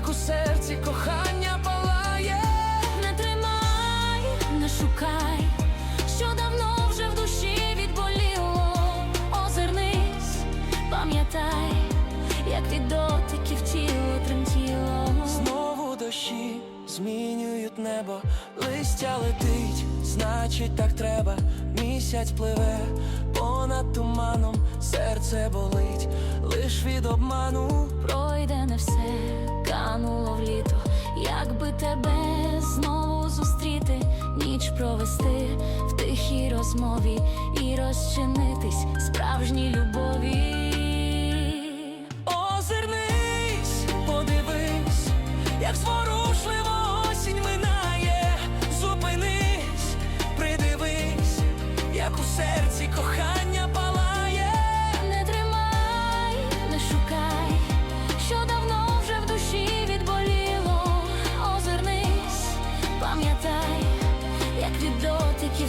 як у серці кохання палає, не тримай, не шукай, що давно вже в душі відболіло, озирнись, пам'ятай, як від дотиків тіло тремтіло. Знову дощі змінюють небо, листя летить, значить, так треба. Місяць пливе понад туманом, серце болить, лиш від обману пройде не все тебе знову зустріти, ніч провести в тихій розмові і розчинитись. Справжній любові Пам'ятай, як від дотики